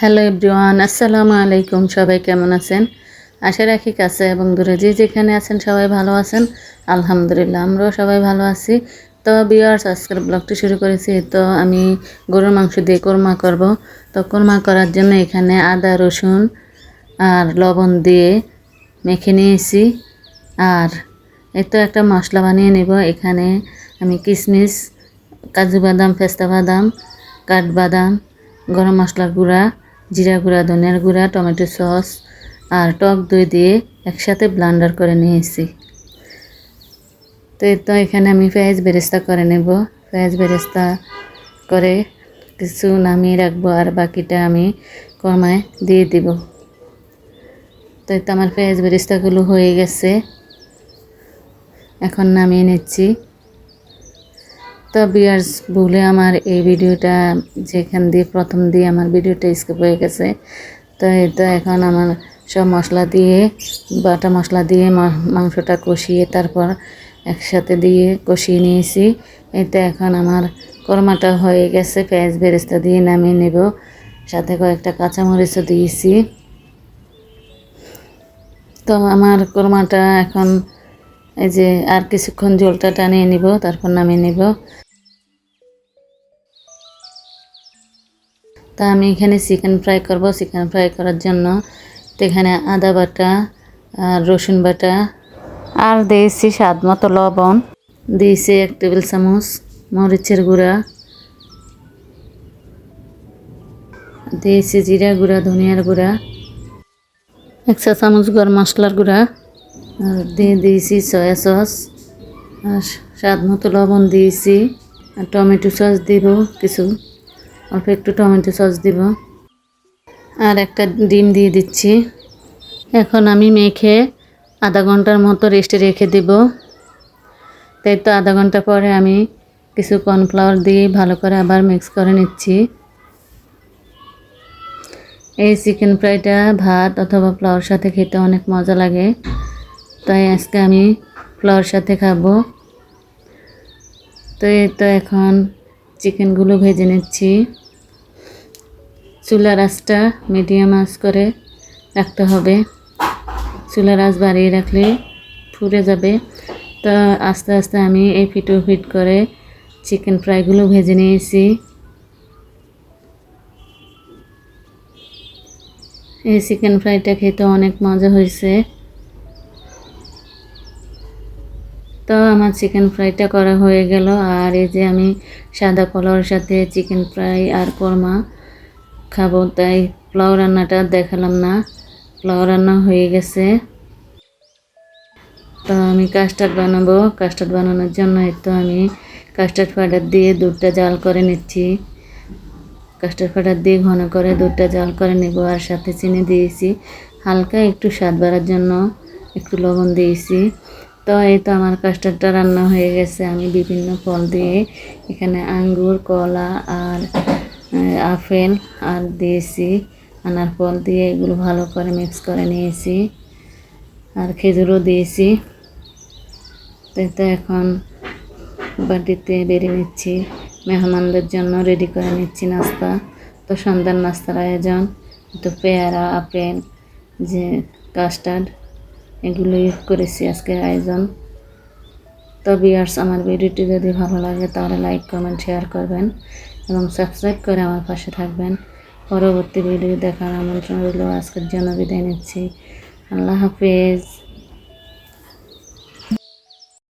Hello everyone, আসসালামু আলাইকুম। সবাই কেমন আছেন? আশা রাখি কাছে এবং দূরে যে যেখানে আছেন সবাই ভালো আছেন। আলহামদুলিল্লাহ, আমরাও সবাই ভালো আছি। তো বিয়ার্স আজকের ব্লগটি শুরু করেছি। তো আমি গরুর মাংস দিয়ে কোরমা করব। তো কোরমা করার জন্য এখানে আদা, রসুন আর লবণ দিয়ে মেখে নিয়েছি। আর তো একটা মশলা বানিয়ে নেব। এখানে আমি কিশমিশ কাজু বাদাম, পেস্তা বাদাম কাঠবাদাম গরম মশলার গুঁড়া জিরা গুঁড়া, ধনিয়ার গুঁড়া, টমেটো সস আর টক দই দিয়ে একসাথে ব্লান্ডার করে নিয়েছি। তো তো এখানে আমি পেঁয়াজ বেরেস্তা করে নেব। পেঁয়াজ বেরেস্তা করে কিছু নামিয়ে রাখব আর বাকিটা আমি কমায় দিয়ে দিব। তো তো আমার পেঁয়াজ বেরেস্তাগুলো হয়ে গেছে। এখন নামিয়ে নিচ্ছি। তো বিয়ার্স ভুলে আমার এই ভিডিওটা যেখান দিয়ে, প্রথম দিয়ে আমার ভিডিওটা স্কিপ হয়ে গেছে। তো তো এখন আমার সব মশলা দিয়ে, বাটা মশলা দিয়ে মাংসটা কষিয়ে তারপর একসাথে দিয়ে কষিয়ে নিয়েছি। তো এখন আমার কর্মাটা হয়ে গেছে, পেঁয়াজ বেরেস্তা দিয়ে নামিয়ে নেব। সাথে কয়েকটা কাঁচামরিচও দিয়েছি। তো আমার কর্মাটা এখন এই যে আর কিছুক্ষণ জলটা টানিয়ে নিব, তারপর নামিয়ে নিব। তা আমি এখানে চিকেন ফ্রাই করব। চিকেন ফ্রাই করার জন্য তো এখানে আদা বাটা আর রসুন বাটা আর দিয়েছি স্বাদ মতো লবণ। দিয়েছি এক টেবিল চামচ মরিচের গুঁড়া। দিয়েছি জিরা গুঁড়া, ধনিয়ার গুঁড়া। এক চা চামচ গরম মশলার গুঁড়া। আর দিয়ে দিয়েছি সয়া সস, আর স্বাদ মতো লবণ দিয়েছি, আর টমেটো সস দিব কিছু, অল্প একটু টমেটো সস দিব। আর একটা ডিম দিয়ে দিচ্ছি। এখন আমি মেখে আধা ঘণ্টার মতো রেস্টে রেখে দেব। তাই তো আধা ঘণ্টা পরে আমি কিছু কর্নফ্লাওয়ার দিয়ে ভালো করে আবার মিক্স করে নিচ্ছি। এই চিকেন ফ্রাইটা ভাত অথবা পোলাওর সাথে খেতে অনেক মজা লাগে। তাই আজকে আমি পোলাওর সাথে খাব। তো এই তো এখন চিকেনগুলো ভেজে নিচ্ছি। চুলার আঁচটা মিডিয়াম আঁচ করে রাখতে হবে। চুলার আঁচ বাড়িয়ে রাখলে ফুরে যাবে। তো আস্তে আস্তে আমি এই ফিটো ফিট করে চিকেন ফ্রাইগুলো ভেজে নিয়েছি। এই চিকেন ফ্রাইটা খেতে অনেক মজা হয়েছে। তো আমার চিকেন ফ্রাইটা করা হয়ে গেল। আর এই যে আমি সাদা কলার সাথে চিকেন ফ্রাই আর কোরমা খাব, তাই পোলাও রান্নাটা দেখালাম না। পোলাও রান্না হয়ে গেছে। তো আমি কাস্টার্ড বানাবো। কাস্টার্ড বানানোর জন্য তো আমি কাস্টার্ড পাউডার দিয়ে দুধটা জাল করে নিচ্ছি। কাস্টার্ড পাউডার দিয়ে ঘন করে দুধটা জাল করে নেব আর সাথে চিনি দিয়েছি। হালকা একটু স্বাদ বাড়ার জন্য একটু লবণ দিয়েছি। তো এই তো আমার কাস্টার্ডটা রান্না হয়ে গেছে। আমি বিভিন্ন ফল দিয়ে এখানে আঙ্গুর, কলা আর আপেল আর দিয়েছি। আনার ফল দিয়ে এগুলো ভালো করে মিক্স করে নিয়েছি। আর খেজুরও দিয়েছি। তো এখন বাটিতে বেরিয়ে নিচ্ছি। মেহমানদের জন্য রেডি করে নিচ্ছি নাস্তা। তো সন্ধ্যার নাস্তার আয়োজন। তো পেয়ারা, আপেল, যে কাস্টার্ড এগুলোই করেছি আজকের আয়োজন। তো বিয়ার্স আমার ভিডিওটি যদি ভালো লাগে, তাহলে লাইক কমেন্ট শেয়ার করবেন এবং সাবস্ক্রাইব করে আমার পাশে থাকবেন। পরবর্তী ভিডিও দেখার আমন্ত্রণ রইল। আজকের জন্য বিদায় নিচ্ছি। আল্লাহ হাফেজ।